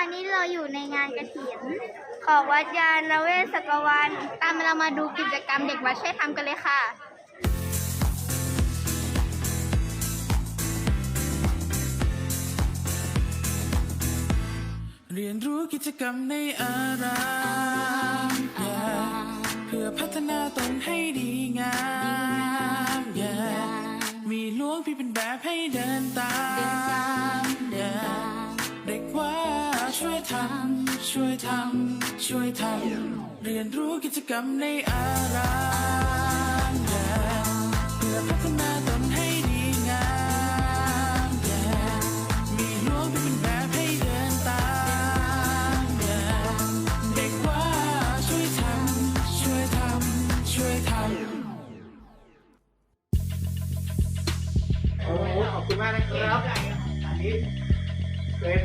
อนนี้เราอยู่ในงานกระถิน ของวัดยาณเวศกวัน ตามเรามาดูกิจกรรมเด็กวัดช่วยทำกันเลยค่ะ เรียนรู้กิจกรรมในอารามเพื่อพัฒนาตนให้ดีงามมีหลวงพี่เป็นแบบให้เดินตาม ช่วยทำช่วยทำเรียนรู้กิจกรรมในอารามอย่เพื่อพัฒนาตนให้ดีงามอย่มีหลวงเป็นแบบให้เดินตามอย่เด็กว่าช่วยทำช่วยทำช่วยทำโอ้ขอบคุณมากนะครับอันนี้เป็น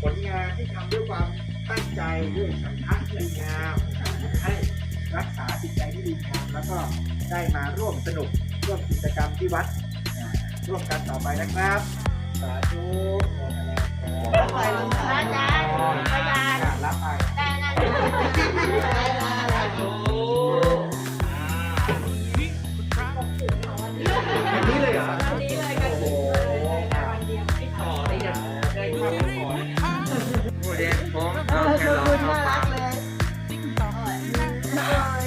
ผลงานที่ทำด้วยความ ตั้งใจด้วยสัมผัสที่งามให้รักษาจิตใจที่ดีงามแล้วก็ได้มาร่วมสนุกร่วมกิจกรรมที่วัดร่วมกันต่อไปนะครับสาธุรับไปอาจารย์อาจารย์รับไปได้นะสาธุวันนี้เลยเหรอวันนี้เลยกันโอ้โหต่อได้ยังได้ครับ Mars.